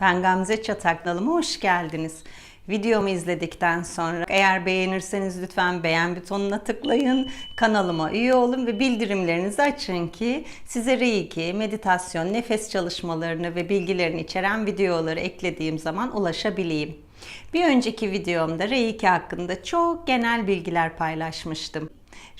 Ben Gamze Çataknalı'ma hoş geldiniz. Videomu izledikten sonra eğer beğenirseniz lütfen beğen butonuna tıklayın. Kanalıma üye olun ve bildirimlerinizi açın ki size Reiki, meditasyon, nefes çalışmalarını ve bilgilerini içeren videoları eklediğim zaman ulaşabileyim. Bir önceki videomda Reiki hakkında çok genel bilgiler paylaşmıştım.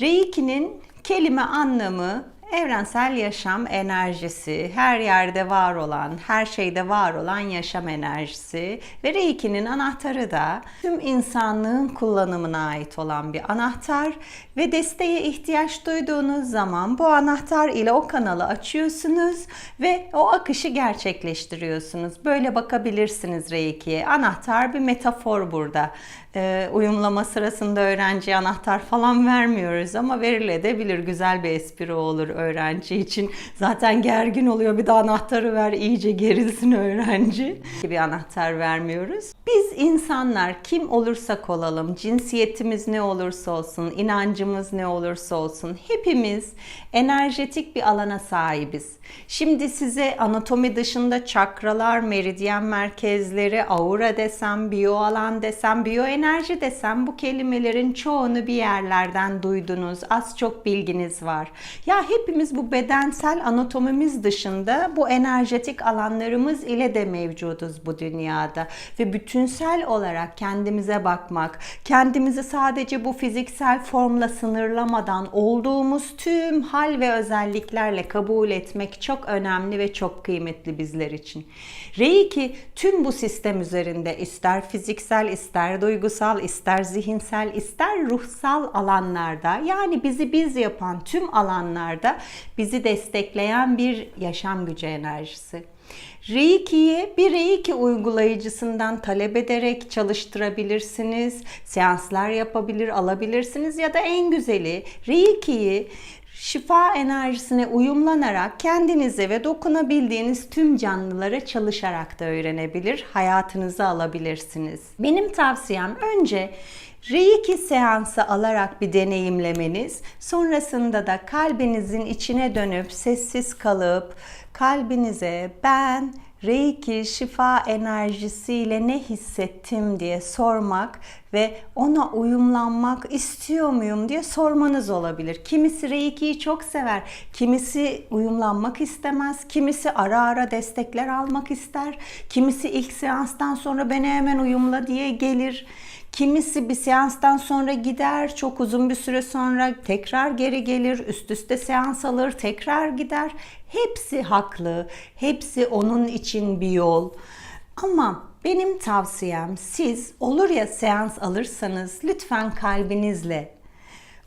Reiki'nin kelime anlamı evrensel yaşam enerjisi, her yerde var olan, her şeyde var olan yaşam enerjisi ve Reiki'nin anahtarı da tüm insanlığın kullanımına ait olan bir anahtar ve desteğe ihtiyaç duyduğunuz zaman bu anahtar ile o kanalı açıyorsunuz ve o akışı gerçekleştiriyorsunuz. Böyle bakabilirsiniz Reiki'ye. Anahtar bir metafor burada. Ee, uyumlama sırasında öğrenciye anahtar falan vermiyoruz ama verilebilir. Güzel bir espri olur öğrenci için. Zaten gergin oluyor bir de anahtarı ver iyice gerilsin öğrenci. Bir anahtar vermiyoruz. Biz insanlar kim olursak olalım, cinsiyetimiz ne olursa olsun, inancımız ne olursa olsun hepimiz enerjetik bir alana sahibiz. Şimdi size anatomi dışında çakralar, meridyen merkezleri, aura desem, biyo alan desem, biyoenerji desem bu kelimelerin çoğunu bir yerlerden duydunuz. Az çok bilginiz var. Ya hepimiz bu bedensel anatomimiz dışında bu enerjetik alanlarımız ile de mevcuduz bu dünyada. Ve bütünsel olarak kendimize bakmak, kendimizi sadece bu fiziksel formla sınırlamadan olduğumuz tüm hal ve özelliklerle kabul etmek çok önemli ve çok kıymetli bizler için. Reiki tüm bu sistem üzerinde ister fiziksel, ister duygusal, ister zihinsel, ister ruhsal alanlarda yani bizi biz yapan tüm alanlarda bizi destekleyen bir yaşam gücü enerjisi. Reiki'yi bir Reiki uygulayıcısından talep ederek çalıştırabilirsiniz, seanslar yapabilir, alabilirsiniz ya da en güzeli Reiki'yi şifa enerjisine uyumlanarak kendinize ve dokunabildiğiniz tüm canlılara çalışarak da öğrenebilir, hayatınıza alabilirsiniz. Benim tavsiyem önce Reiki seansı alarak bir deneyimlemeniz, sonrasında da kalbinizin içine dönüp sessiz kalıp kalbinize ben Reiki şifa enerjisiyle ne hissettim diye sormak ve ona uyumlanmak istiyor muyum diye sormanız olabilir. Kimisi Reiki'yi çok sever, kimisi uyumlanmak istemez, kimisi ara ara destekler almak ister, kimisi ilk seanstan sonra beni hemen uyumla diye gelir. Kimisi bir seanstan sonra gider, çok uzun bir süre sonra tekrar geri gelir, üst üste seans alır, tekrar gider. Hepsi haklı, hepsi onun için bir yol. Ama benim tavsiyem siz olur ya seans alırsanız lütfen kalbinizle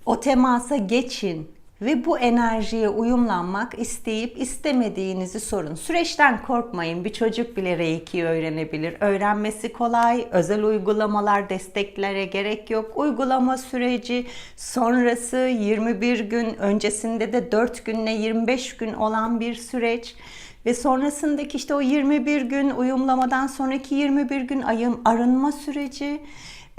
o temasa geçin ve bu enerjiye uyumlanmak isteyip istemediğinizi sorun. Süreçten korkmayın. Bir çocuk bile Reiki öğrenebilir. Öğrenmesi kolay. Özel uygulamalar, desteklere gerek yok. Uygulama süreci sonrası 21 gün, öncesinde de 4 günle 25 gün olan bir süreç. Ve sonrasındaki işte o 21 gün uyumlamadan sonraki 21 gün ayım arınma süreci.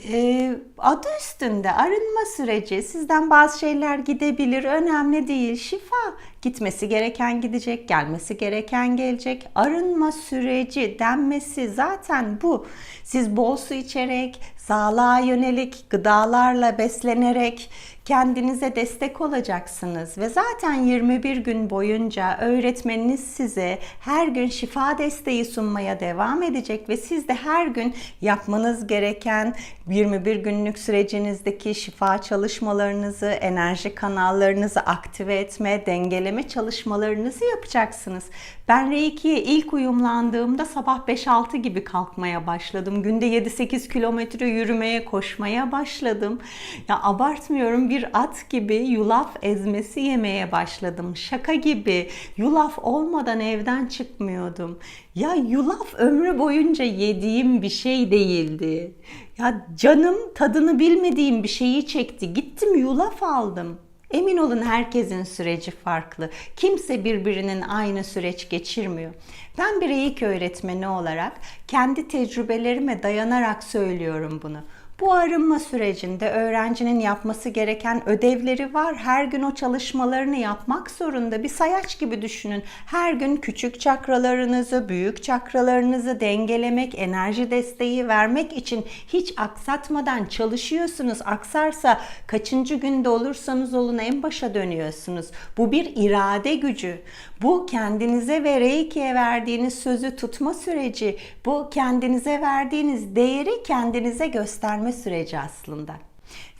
Ee, adı üstünde arınma süreci sizden bazı şeyler gidebilir önemli değil. Şifa gitmesi gereken gidecek gelmesi gereken gelecek. Arınma süreci denmesi zaten bu. Siz bol su içerek sağlığa yönelik gıdalarla beslenerek kendinize destek olacaksınız ve zaten 21 gün boyunca öğretmeniniz size her gün şifa desteği sunmaya devam edecek ve siz de her gün yapmanız gereken 21 günlük sürecinizdeki şifa çalışmalarınızı, enerji kanallarınızı aktive etme, dengeleme çalışmalarınızı yapacaksınız. Ben Reiki'ye ilk uyumlandığımda sabah 5-6 gibi kalkmaya başladım. Günde 7-8 kilometre yürümeye, koşmaya başladım. Ya abartmıyorum bir at gibi yulaf ezmesi yemeye başladım. Şaka gibi yulaf olmadan evden çıkmıyordum. Ya yulaf ömrü boyunca yediğim bir şey değildi. Ya canım tadını bilmediğim bir şeyi çekti. Gittim yulaf aldım. Emin olun herkesin süreci farklı. Kimse birbirinin aynı süreç geçirmiyor. Ben bir eğik öğretmeni olarak kendi tecrübelerime dayanarak söylüyorum bunu. Bu arınma sürecinde öğrencinin yapması gereken ödevleri var. Her gün o çalışmalarını yapmak zorunda. Bir sayaç gibi düşünün. Her gün küçük çakralarınızı, büyük çakralarınızı dengelemek, enerji desteği vermek için hiç aksatmadan çalışıyorsunuz. Aksarsa kaçıncı günde olursanız olun en başa dönüyorsunuz. Bu bir irade gücü. Bu kendinize ve Reiki'ye verdiğiniz sözü tutma süreci. Bu kendinize verdiğiniz değeri kendinize gösterme süreci aslında.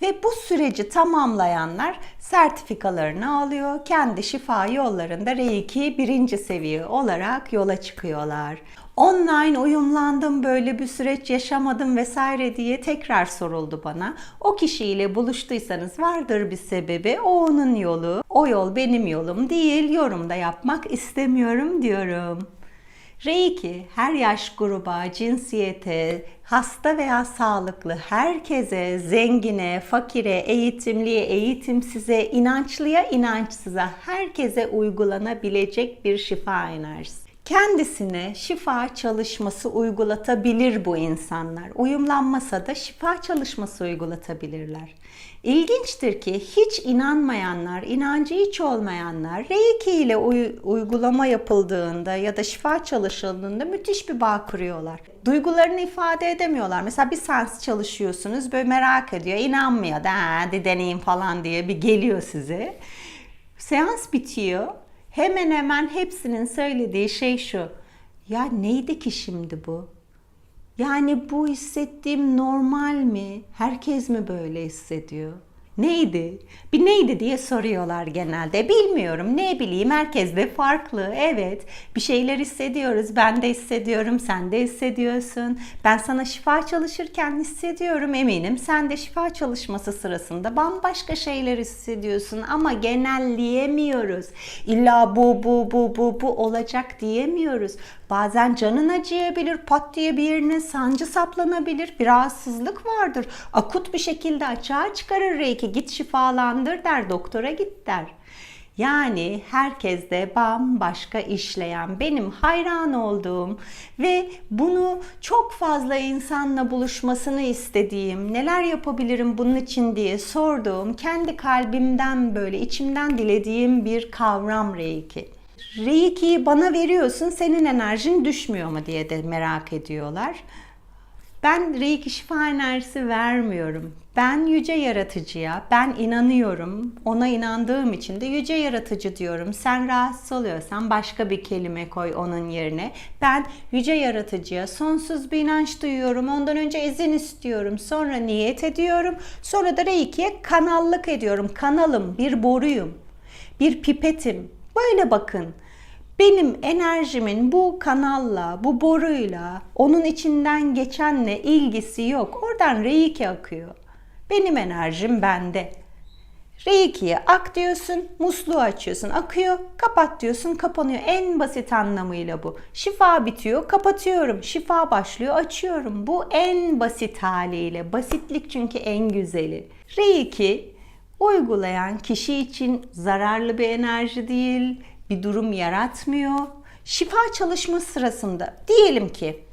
Ve bu süreci tamamlayanlar sertifikalarını alıyor. Kendi şifa yollarında Reiki birinci seviye olarak yola çıkıyorlar. Online uyumlandım böyle bir süreç yaşamadım vesaire diye tekrar soruldu bana. O kişiyle buluştuysanız vardır bir sebebi. O onun yolu. O yol benim yolum değil. Yorumda yapmak istemiyorum diyorum. Reiki her yaş gruba, cinsiyete, hasta veya sağlıklı herkese, zengine, fakire, eğitimliye, eğitimsize, inançlıya, inançsıza herkese uygulanabilecek bir şifa enerjisi. Kendisine şifa çalışması uygulatabilir bu insanlar. Uyumlanmasa da şifa çalışması uygulatabilirler. İlginçtir ki hiç inanmayanlar, inancı hiç olmayanlar Reiki ile uy- uygulama yapıldığında ya da şifa çalışıldığında müthiş bir bağ kuruyorlar. Duygularını ifade edemiyorlar. Mesela bir seans çalışıyorsunuz böyle merak ediyor, inanmıyor da deneyim falan diye bir geliyor size. Seans bitiyor. Hemen hemen hepsinin söylediği şey şu. Ya neydi ki şimdi bu? Yani bu hissettiğim normal mi? Herkes mi böyle hissediyor? Neydi? Bir neydi diye soruyorlar genelde. Bilmiyorum. Ne bileyim herkes farklı. Evet. Bir şeyler hissediyoruz. Ben de hissediyorum. Sen de hissediyorsun. Ben sana şifa çalışırken hissediyorum. Eminim sen de şifa çalışması sırasında bambaşka şeyler hissediyorsun ama genelleyemiyoruz. İlla bu bu bu bu bu olacak diyemiyoruz. Bazen canın acıyabilir, pat diye bir yerine sancı saplanabilir, bir rahatsızlık vardır. Akut bir şekilde açığa çıkarır reiki, git şifalandır der, doktora git der. Yani herkes de bambaşka işleyen, benim hayran olduğum ve bunu çok fazla insanla buluşmasını istediğim, neler yapabilirim bunun için diye sorduğum, kendi kalbimden böyle içimden dilediğim bir kavram Reiki. Reiki'yi bana veriyorsun, senin enerjin düşmüyor mu diye de merak ediyorlar. Ben Reiki şifa enerjisi vermiyorum. Ben yüce yaratıcıya, ben inanıyorum. Ona inandığım için de yüce yaratıcı diyorum. Sen rahatsız oluyorsan başka bir kelime koy onun yerine. Ben yüce yaratıcıya sonsuz bir inanç duyuyorum. Ondan önce izin istiyorum. Sonra niyet ediyorum. Sonra da Reiki'ye kanallık ediyorum. Kanalım, bir boruyum. Bir pipetim. Böyle bakın benim enerjimin bu kanalla, bu boruyla, onun içinden geçenle ilgisi yok. Oradan reiki akıyor. Benim enerjim bende. Reiki'ye ak diyorsun, musluğu açıyorsun, akıyor, kapat diyorsun, kapanıyor. En basit anlamıyla bu. Şifa bitiyor, kapatıyorum. Şifa başlıyor, açıyorum. Bu en basit haliyle. Basitlik çünkü en güzeli. Reiki uygulayan kişi için zararlı bir enerji değil, bir durum yaratmıyor. Şifa çalışması sırasında diyelim ki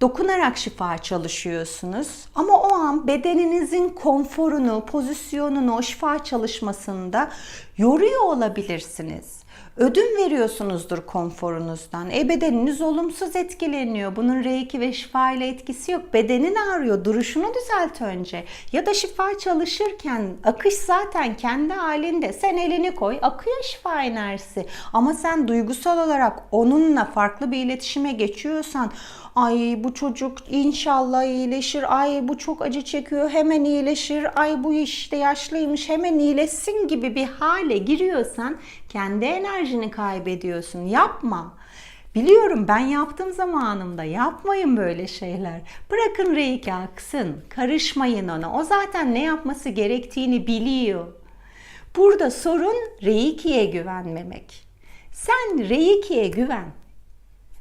dokunarak şifa çalışıyorsunuz ama o an bedeninizin konforunu, pozisyonunu o şifa çalışmasında yoruyor olabilirsiniz. Ödün veriyorsunuzdur konforunuzdan. E bedeniniz olumsuz etkileniyor. Bunun reiki ve şifa ile etkisi yok. Bedenin ağrıyor. Duruşunu düzelt önce. Ya da şifa çalışırken akış zaten kendi halinde. Sen elini koy akıyor şifa enerjisi. Ama sen duygusal olarak onunla farklı bir iletişime geçiyorsan ay bu çocuk inşallah iyileşir, ay bu çok acı çekiyor hemen iyileşir, ay bu işte yaşlıymış hemen iyileşsin gibi bir hale giriyorsan kendi enerjini kaybediyorsun. Yapma. Biliyorum ben yaptığım zamanımda yapmayın böyle şeyler. Bırakın reiki aksın. Karışmayın ona. O zaten ne yapması gerektiğini biliyor. Burada sorun reikiye güvenmemek. Sen reikiye güven.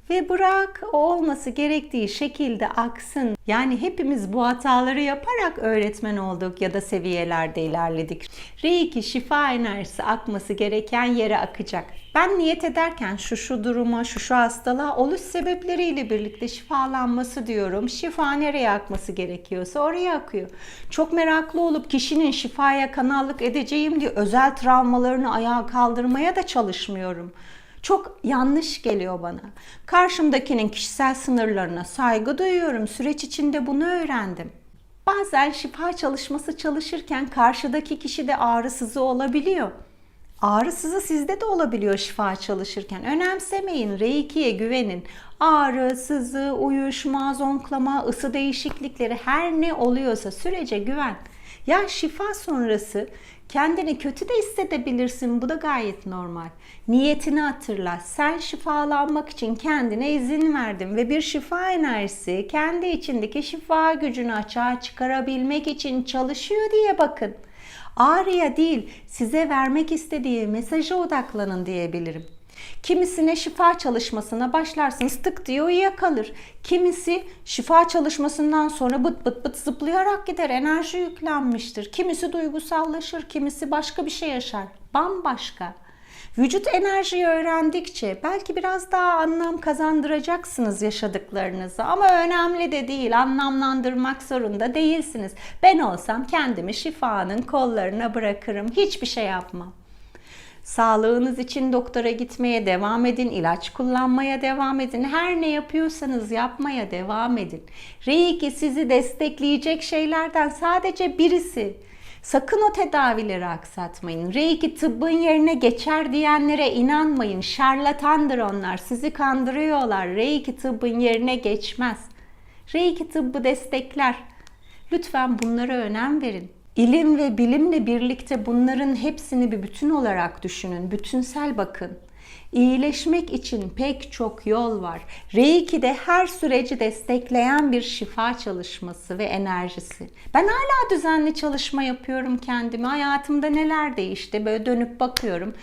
Ve bırak o olması gerektiği şekilde aksın. Yani hepimiz bu hataları yaparak öğretmen olduk ya da seviyelerde ilerledik. Reiki şifa enerjisi akması gereken yere akacak. Ben niyet ederken şu şu duruma, şu şu hastalığa oluş sebepleriyle birlikte şifalanması diyorum. Şifa nereye akması gerekiyorsa oraya akıyor. Çok meraklı olup kişinin şifaya kanallık edeceğim diye özel travmalarını ayağa kaldırmaya da çalışmıyorum çok yanlış geliyor bana. Karşımdakinin kişisel sınırlarına saygı duyuyorum. Süreç içinde bunu öğrendim. Bazen şifa çalışması çalışırken karşıdaki kişi de ağrısızı olabiliyor. Ağrısızı sizde de olabiliyor şifa çalışırken. Önemsemeyin, Reiki'ye güvenin. Ağrı, sızı, uyuşma, zonklama, ısı değişiklikleri her ne oluyorsa sürece güven. Ya şifa sonrası kendini kötü de hissedebilirsin. Bu da gayet normal. Niyetini hatırla. Sen şifalanmak için kendine izin verdin ve bir şifa enerjisi kendi içindeki şifa gücünü açığa çıkarabilmek için çalışıyor diye bakın. Ağrıya değil, size vermek istediği mesaja odaklanın diyebilirim. Kimisine şifa çalışmasına başlarsınız tık diye uyuyakalır. Kimisi şifa çalışmasından sonra bıt bıt bıt zıplayarak gider. Enerji yüklenmiştir. Kimisi duygusallaşır, kimisi başka bir şey yaşar. Bambaşka. Vücut enerjiyi öğrendikçe belki biraz daha anlam kazandıracaksınız yaşadıklarınızı ama önemli de değil anlamlandırmak zorunda değilsiniz. Ben olsam kendimi şifanın kollarına bırakırım. Hiçbir şey yapmam. Sağlığınız için doktora gitmeye devam edin, ilaç kullanmaya devam edin. Her ne yapıyorsanız yapmaya devam edin. Reiki sizi destekleyecek şeylerden sadece birisi. Sakın o tedavileri aksatmayın. Reiki tıbbın yerine geçer diyenlere inanmayın. Şarlatandır onlar. Sizi kandırıyorlar. Reiki tıbbın yerine geçmez. Reiki tıbbı destekler. Lütfen bunlara önem verin. İlim ve bilimle birlikte bunların hepsini bir bütün olarak düşünün. Bütünsel bakın. İyileşmek için pek çok yol var. Reiki'de her süreci destekleyen bir şifa çalışması ve enerjisi. Ben hala düzenli çalışma yapıyorum kendime. Hayatımda neler değişti? Böyle dönüp bakıyorum.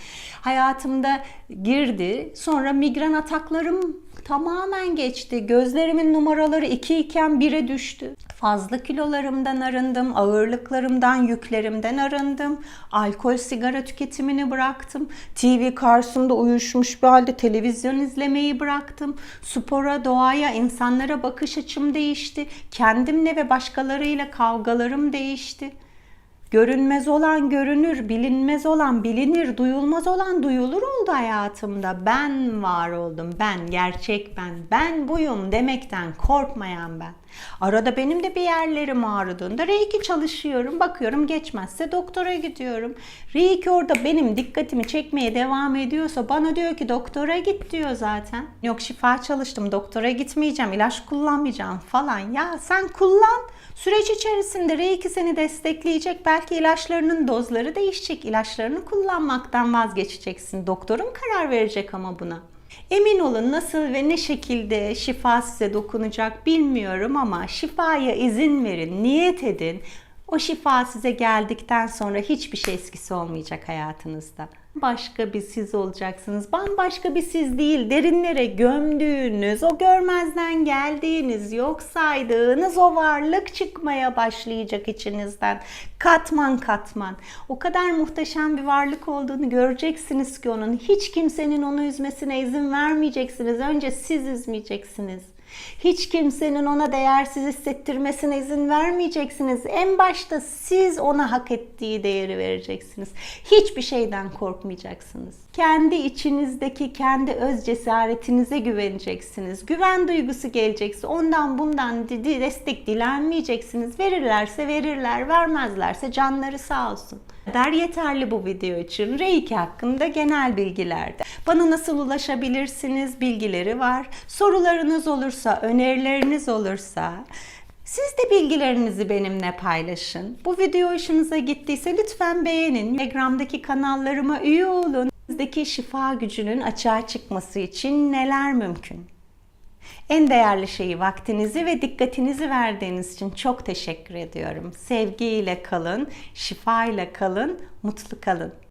Hayatımda girdi. Sonra migren ataklarım tamamen geçti. Gözlerimin numaraları 2 iken 1'e düştü. Fazla kilolarımdan arındım, ağırlıklarımdan, yüklerimden arındım. Alkol, sigara tüketimini bıraktım. TV karşısında uyuşmuş bir halde televizyon izlemeyi bıraktım. Spora, doğaya, insanlara bakış açım değişti. Kendimle ve başkalarıyla kavgalarım değişti. Görünmez olan görünür, bilinmez olan bilinir, duyulmaz olan duyulur oldu hayatımda. Ben var oldum, ben, gerçek ben, ben buyum demekten korkmayan ben. Arada benim de bir yerlerim ağrıdığında Reiki çalışıyorum, bakıyorum geçmezse doktora gidiyorum. Reiki orada benim dikkatimi çekmeye devam ediyorsa bana diyor ki doktora git diyor zaten. Yok şifa çalıştım, doktora gitmeyeceğim, ilaç kullanmayacağım falan. Ya sen kullan. Süreç içerisinde Reiki seni destekleyecek. Belki ilaçlarının dozları değişecek. İlaçlarını kullanmaktan vazgeçeceksin. Doktorun karar verecek ama buna. Emin olun nasıl ve ne şekilde şifa size dokunacak bilmiyorum ama şifaya izin verin, niyet edin. O şifa size geldikten sonra hiçbir şey eskisi olmayacak hayatınızda. Başka bir siz olacaksınız. Bambaşka bir siz değil. Derinlere gömdüğünüz, o görmezden geldiğiniz, yok saydığınız o varlık çıkmaya başlayacak içinizden. Katman katman. O kadar muhteşem bir varlık olduğunu göreceksiniz ki onun. Hiç kimsenin onu üzmesine izin vermeyeceksiniz. Önce siz üzmeyeceksiniz. Hiç kimsenin ona değersiz hissettirmesine izin vermeyeceksiniz. En başta siz ona hak ettiği değeri vereceksiniz. Hiçbir şeyden korkmayacaksınız. Kendi içinizdeki kendi öz cesaretinize güveneceksiniz. Güven duygusu gelecekse ondan bundan destek dilenmeyeceksiniz. Verirlerse verirler, vermezlerse canları sağ olsun. Der yeterli bu video için. Reiki hakkında genel bilgilerde. Bana nasıl ulaşabilirsiniz bilgileri var. Sorularınız olursa, önerileriniz olursa siz de bilgilerinizi benimle paylaşın. Bu video hoşunuza gittiyse lütfen beğenin. Telegram'daki kanallarıma üye olun. Sizdeki şifa gücünün açığa çıkması için neler mümkün? En değerli şeyi vaktinizi ve dikkatinizi verdiğiniz için çok teşekkür ediyorum. Sevgiyle kalın, şifa ile kalın, mutlu kalın.